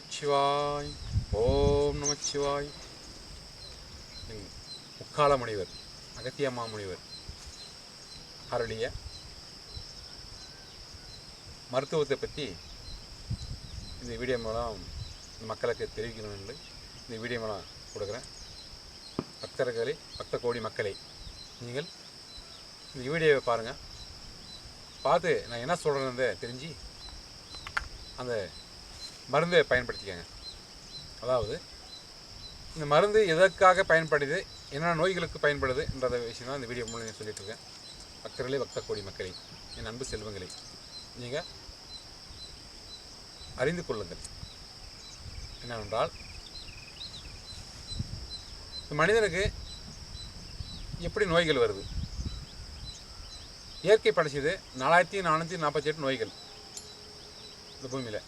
நமச்சிவாய். ஓம் நமச்சிவாய். முக்கால முனிவர் அகத்தியம்மா முனிவர் அருளிய மருத்துவத்தை பற்றி இந்த வீடியோ மூலம் மக்களுக்கு தெரிவிக்கணும் என்று இந்த வீடியோ மூலம் கொடுக்குறேன். பக்தர்களே பக்த கோடி மக்களே நீங்கள் இந்த வீடியோவை பாருங்கள் பார்த்து நான் என்ன சொல்கிறேன்னு தெரிஞ்சு அந்த மருந்தை பயன்படுத்திக்கங்க. அதாவது இந்த மருந்து எதற்காக பயன்படுது என்னென்ன நோய்களுக்கு பயன்படுதுன்றத விஷயம் தான் இந்த வீடியோ மூலம் சொல்லிட்டு இருக்கேன் பக்தர்களே பக்த கோடி மக்களே என் அன்பு செல்வங்களே நீங்கள் அறிந்து கொள்ளுங்கள். என்னவென்றால் இந்த மனிதனுக்கு எப்படி நோய்கள் வருது? இயற்கை படைச்சது நாலாயிரத்தி நானூற்றி நாற்பத்தி எட்டு நோய்கள் இந்த பூமியில்.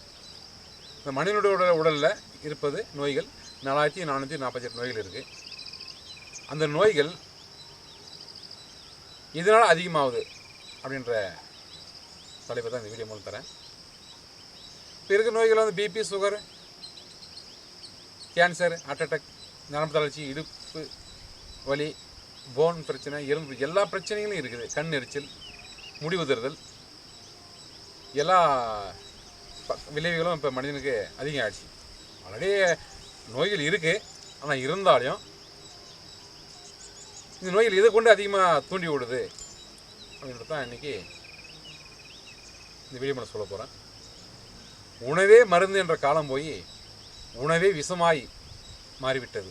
இந்த மனிதனுடைய உடலில் இருப்பது நோய்கள். நாலாயிரத்தி நானூற்றி நாற்பத்தி எட்டு நோய்கள் இருக்குது அந்த நோய்கள் இதனால் அதிகமாகுது அப்படின்ற தலைப்பை தான் இந்த வீடியோ மூலம் தரேன். இப்போ இருக்கிற நோய்கள் வந்து BP sugar cancer heart attack நரம்பு தளர்ச்சி இடுப்பு வலி போன் பிரச்சனை எலும்பு எல்லா பிரச்சனைகளும் இருக்குது. கண் எரிச்சல் முடி எல்லா விளைவுகளும் இப்போ மனிதனுக்கு அதிகம் ஆயிடுச்சு ஆல்ரெடி நோய்கள் இருக்குது ஆனால் இருந்தாலும் இந்த நோய்கள் இதை கொண்டு அதிகமாக தூண்டி விடுது அப்படின்றது தான் இன்றைக்கி இந்த வீடியோ சொல்ல போகிறேன் உணவே மருந்து என்ற காலம் போய் உணவே விஷமாய் மாறிவிட்டது.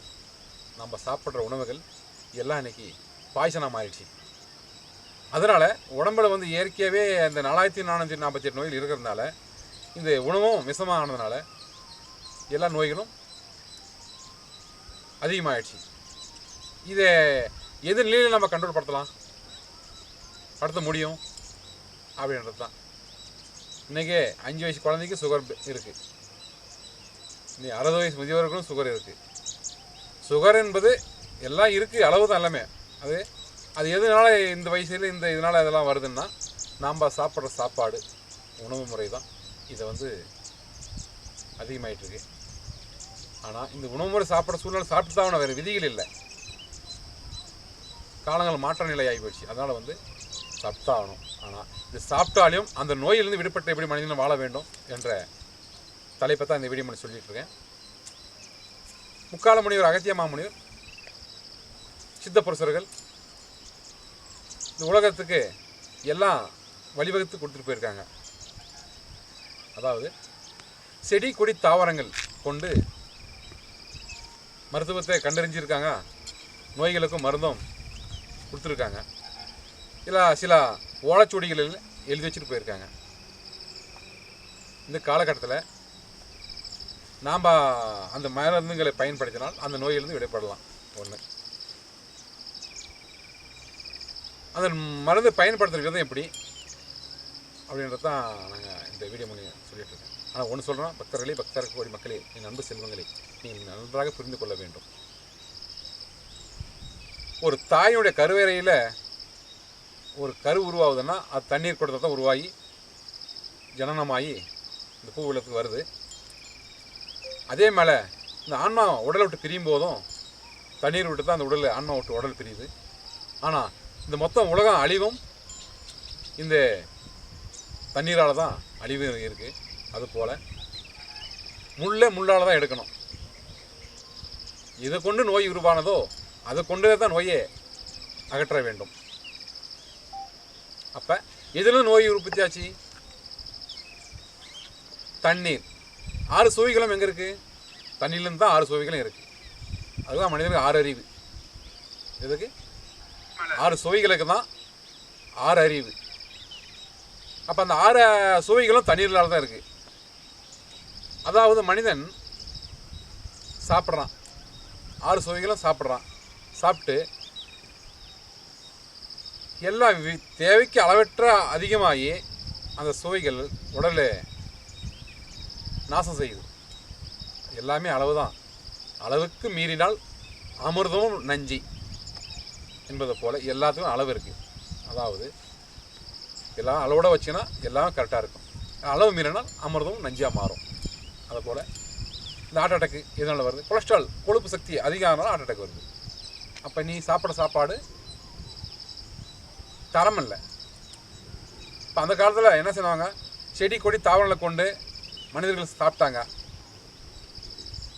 நம்ம சாப்பிட்ற உணவுகள் எல்லாம் இன்றைக்கி பாய்சனாக மாறிடுச்சு. அதனால் உடம்புல வந்து இயற்கையாகவே அந்த நாலாயிரத்தி நானூற்றி நாற்பத்தி எட்டு நோய்கள் இருக்கிறதுனால இந்த உணவும் விஷமாக ஆனதுனால எல்லா நோய்களும் அதிகமாகிடுச்சு இதை எது நிலையில் நம்ம கண்ட்ரோல் படுத்தலாம் படுத்த முடியும் அப்படின்றது தான். இன்றைக்கி அஞ்சு வயசு குழந்தைக்கு சுகர் இருக்குது இன்னைக்கு அறுபது வயசு முதியவர்களும் சுகர் இருக்குது சுகர் என்பது எல்லாம் இருக்குது அளவு தான் எல்லாமே. அது அது எதனால இந்த வயசில் இந்த இதனால் இதெல்லாம் வருதுன்னா நாம் சாப்பிட்ற சாப்பாடு உணவு முறை தான். இதை வந்து அதிகமாயிட்டு இருக்கு ஆனால் இந்த உணவு முறை சாப்பிட்ற சூழ்நிலை சாப்பிட்டு தான் வேறு விதிகள் இல்லை. காலங்கள் மாற்ற நிலை ஆகி அதனால் வந்து சாப்பிட்டாகணும் ஆனால் இது சாப்பிட்டாலும் அந்த நோயிலிருந்து விடுபட்டு எப்படி மனிதனும் வாழ வேண்டும் என்ற தலைப்பை தான் இந்த வீடியோ மணி சொல்லிட்டு இருக்கேன் முக்கால முனிவர் அகத்திய மாமுனிவர் சித்த இந்த உலகத்துக்கு எல்லாம் வழிவகுத்து கொடுத்துட்டு போயிருக்காங்க. அதாவது செடி கொடி தாவரங்கள் கொண்டு மருத்துவத்தை கண்டறிஞ்சிருக்காங்க. நோய்களுக்கும் மருந்தும் கொடுத்துருக்காங்க. இல்லை சில ஓலைச்சுவடிகளில் எழுதி வச்சுட்டு போயிருக்காங்க. இந்த காலகட்டத்தில் நாம் அந்த மருந்துகளை பயன்படுத்தினால் அந்த நோயிலிருந்து விடைபடலாம். ஒன்று அந்த மருந்து பயன்படுத்துகிற விதம் எப்படி? அப்படின்றது தான் நாங்கள் இந்த வீடியோ மூலியம் சொல்லிட்டு இருக்கோம் ஆனால் ஒன்று சொல்கிறோம் பக்தர்களே பக்தர் கோடி மக்களே என் அன்பு செல்வங்களே நீங்கள் நன்றாக புரிந்து கொள்ள வேண்டும். ஒரு தாயினுடைய கருவறையில் ஒரு கரு உருவாகுதுன்னா அது தண்ணீர் கொடுத்தா தான் உருவாகி ஜனனமாகி இந்த பூ விளக்கு வருது. அதே மேலே இந்த ஆன்மா உடலை விட்டு பிரியும் போதும் தண்ணீர் விட்டு தான் அந்த உடல் ஆன்மா விட்டு உடல் பிரியுது. ஆனால் இந்த மொத்தம் உலகம் அழிவும் இந்த தண்ணீரால் தான் அழிவு இருக்குது அதுபோல் முள்ளே முள்ளால் தான் எடுக்கணும். இதை கொண்டு நோய் உருவானதோ அதை கொண்டு தான் நோயை அகற்ற வேண்டும். அப்போ எதில் நோய் உற்பத்தியாச்சு தண்ணீர். ஆறு சுவைகளும் எங்கே இருக்குது தண்ணியிலேருந்து தான் ஆறு சுவைகளும் இருக்குது அதுதான் மனிதனுக்கு ஆறு அறிவு. எதுக்கு? ஆறு சுவைகளுக்கு தான் ஆறு அறிவு. அப்போ அந்த ஆறு சுவைகளும் தண்ணீரில் தான் இருக்குது அதாவது மனிதன் சாப்பிட்றான். ஆறு சுவைகளும் சாப்பிட்றான். சாப்பிட்டு எல்லாம் வி- தேவைக்கு அளவற்ற அதிகமாகி அந்த சுவைகள் உடலை நாசம் செய்யுது. எல்லாமே அளவு தான் அளவுக்கு மீறினால் அமிர்தமும் நஞ்சி என்பதை போல் எல்லாத்துக்கும் அளவு இருக்குது அதாவது எல்லாம் அளவோட வச்சுன்னா எல்லாம் கரெக்டாக இருக்கும். அளவு மீறினால் அமிர்தமும் நஞ்சாக மாறும். அதுபோல் இந்த ஹார்ட் அட்டாக்கு எதனால் வருது? கொலஸ்ட்ரால் கொழுப்பு சக்தி அதிகமானாலும் ஹார்ட் அட்டாக் வருது. அப்போ நீ சாப்பிட்ற சாப்பாடு தரம் இல்லை. இப்போ அந்த காலத்தில் என்ன செய்வாங்க? செடி கொடி தாவரங்களை கொண்டு மனிதர்கள் சாப்பிட்டாங்க.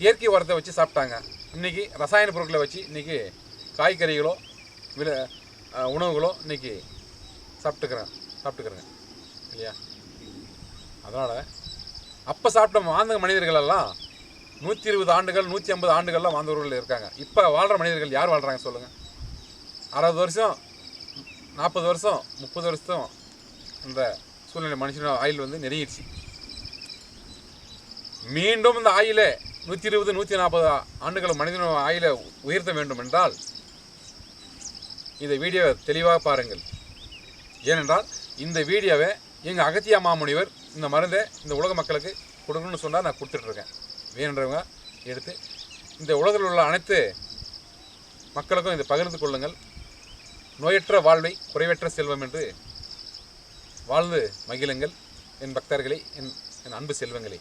இயற்கை உரத்தை வச்சு சாப்பிட்டாங்க. இன்றைக்கி ரசாயன பொருட்களை வச்சு இன்றைக்கி காய்கறிகளோ வில உணவுகளோ இன்றைக்கி சாப்பிட்டுக்கிறேன் சாப்பிட்டுக்கிறேங்க இல்லையா? அதனால் அப்போ சாப்பிட்ட வாழ்ந்த மனிதர்கள் எல்லாம் நூற்றி இருபது ஆண்டுகள் நூற்றி ஐம்பது ஆண்டுகள்லாம் வாழ்ந்தவர்கள் இருக்காங்க. இப்போ வாழ்கிற மனிதர்கள் யார் வாழ்கிறாங்க சொல்லுங்கள் அறுபது வருஷம் நாற்பது வருஷம் முப்பது வருஷம் இந்த சூழ்நிலை மனுஷனோட ஆயில் வந்து நெருங்கிடுச்சு. மீண்டும் இந்த ஆயிலை நூற்றி இருபது நூற்றி நாற்பது ஆண்டுகள் மனிதனோட ஆயிலை உயர்த்த வேண்டும் என்றால் இந்த வீடியோ தெளிவாக பாருங்கள். ஏனென்றால் இந்த வீடியோவை எங்கள் அகத்தியா மாமுனிவர் இந்த மருந்தை இந்த உலக மக்களுக்கு கொடுக்கணும்னு சொன்னால் நான் கொடுத்துட்ருக்கேன் வேணுன்றவங்க எடுத்து இந்த உலகில் உள்ள அனைத்து மக்களுக்கும் இதை பகிர்ந்து கொள்ளுங்கள். நோயற்ற வாழ்வை குறைவற்ற செல்வம் என்று வாழ்ந்து மகிழுங்கள். என் பக்தர்களே என் என் அன்பு செல்வங்களே.